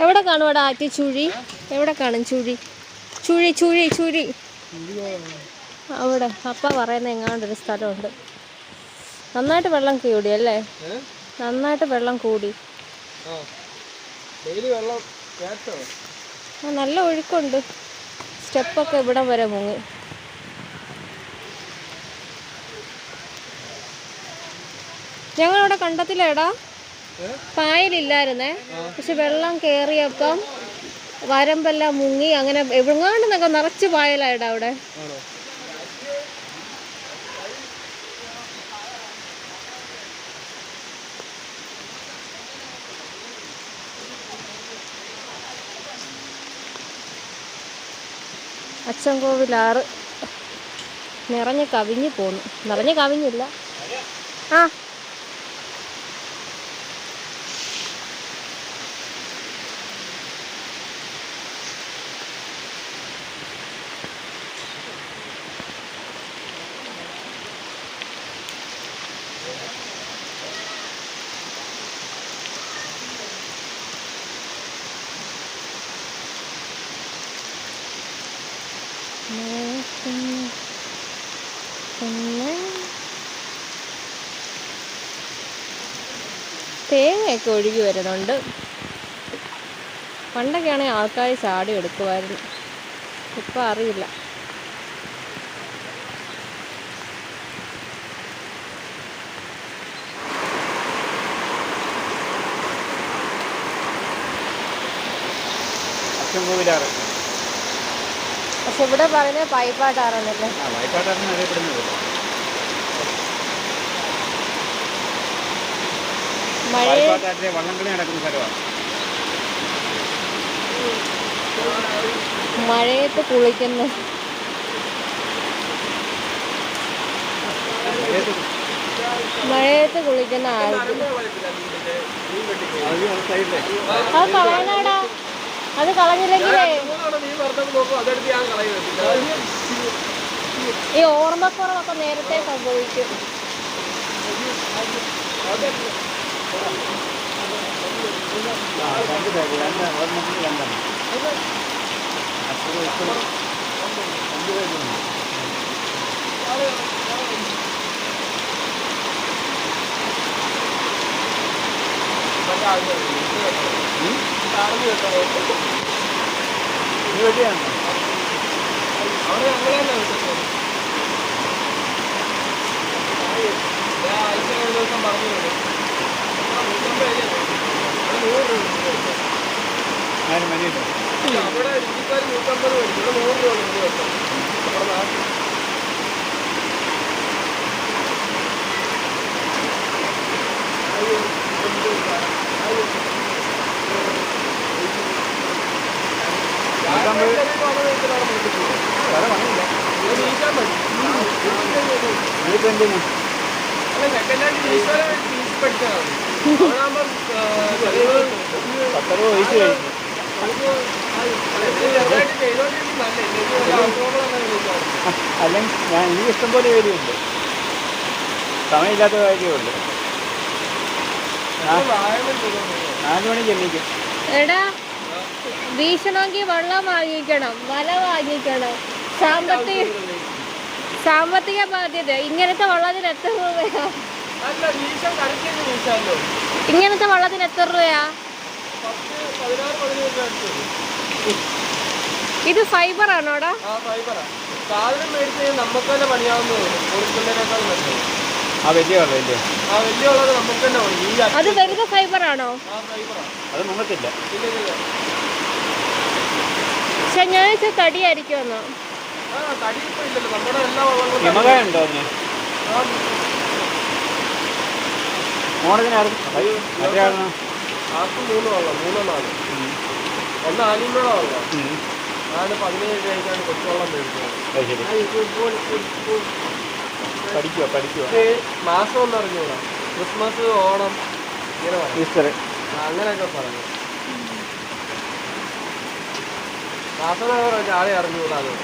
എവിടെ കാണും അവിടെ ആറ്റി ചുഴി? എവിടെ കാണും ചുഴി? ചുഴി ചുഴി ചുഴി. അവിടെ. അപ്പ പറയുന്ന എങ്ങാണ്ടൊരു സ്ഥലമുണ്ട്. നന്നായിട്ട് വെള്ളം കൂടി അല്ലേ? നന്നായിട്ട് വെള്ളം കൂടി. ആ. നല്ല ഒഴുക്കുണ്ട്. സ്റ്റെപ്പൊക്കെ ഇവിടെ വരെ മുങ്ങി. ഞങ്ങളിവിടെ കണ്ടത്തിലേടാ പായലില്ലായിരുന്നേ. പക്ഷെ വെള്ളം കയറിയപ്പം വരമ്പെല്ലാം മുങ്ങി അങ്ങനെ എവിടെങ്ങാണ്ടെന്നൊക്കെ നിറച്ച് പായലായിട്ട് അവിടെ. അച്ചൻകോവിലാറ് നിറഞ്ഞ് കവിഞ്ഞു പോന്നു. നിറഞ്ഞ് കവിഞ്ഞില്ല. ആ. പിന്നെ തേങ്ങയൊക്കെ ഒഴുകി വരുന്നുണ്ട്. പണ്ടൊക്കെയാണെങ്കിൽ ആൾക്കാർ ചാടി എടുക്കുമായിരുന്നു ഇപ്പം അറിയില്ല. കോവിലാറ് പക്ഷെ ഇവിടെ പറയുന്നത് പൈപ്പാട്ടാറാണല്ലേ അറിയപ്പെടുന്നത്. വള്ളംകളി നടക്കുന്ന സ്ഥലമാണ്. മഴയത്ത് കുളിക്കുന്നു മഴയത്ത് കുളിക്കുന്ന ആൾ. അത് കളയണടാ അത് കളഞ്ഞില്ലെങ്കിലേ ഈ ഓർമ്മക്കുറവൊക്കെ നേരത്തെ സംഭവിക്കും. ആ, രണ്ട് ഇത് വെട്ടിയാണോ ആരും മനീഷ് അവിടെ നൂറ്റമ്പത് മേടിച്ചു ഇവിടെ നൂറ് രൂപ നമ്മുടെ നാട്ടിൽ ഇതിപ്പോ അല്ല സെക്കൻഡ് ഹാൻഡ് വയസ്സ് കഴിഞ്ഞു. അസുഖങ്ങളൊന്നും വിളിക്കാറുണ്ട് അല്ലെങ്കിൽ ഞാൻ എനിക്ക് ഇഷ്ടം പോലെ വരുന്നുണ്ട് സമയമില്ലാത്ത കാര്യമുള്ളു നാലു മണി എണീക്കും എടാ വീശണമെങ്കിൽ വെള്ളം വാങ്ങിക്കണം വല വാങ്ങിക്കണം സാമ്പത്തിക സാമ്പത്തിക ബാധ്യത ഇങ്ങനത്തെ വള്ളത്തിന് എത്ര രൂപയാ? ഇങ്ങനത്തെ വള്ളത്തിന് എത്ര രൂപയാ? ഇത് ഫൈബർ ആണോടാ അത് വലുത് ഫൈബർ ആണോ ആ ഫൈബറാ. അത് ഇല്ല. പക്ഷെ ഞാൻ വെച്ചാൽ തടിയായിരിക്കുമെന്നോ? അതിന്? മൂന്ന് ഒന്ന് വള്ളം പതിനേഴ് രൂപയ്ക്കാണ് കൊച്ചുവള്ളം പഠിക്കുക പഠിക്കുക മാസം ഒന്ന് അറിഞ്ഞൂടാ ക്രിസ്മസ് ഓണം ഇങ്ങനെ അങ്ങനെയൊക്കെ പറഞ്ഞു മാസം ആളെ അറിഞ്ഞൂടാ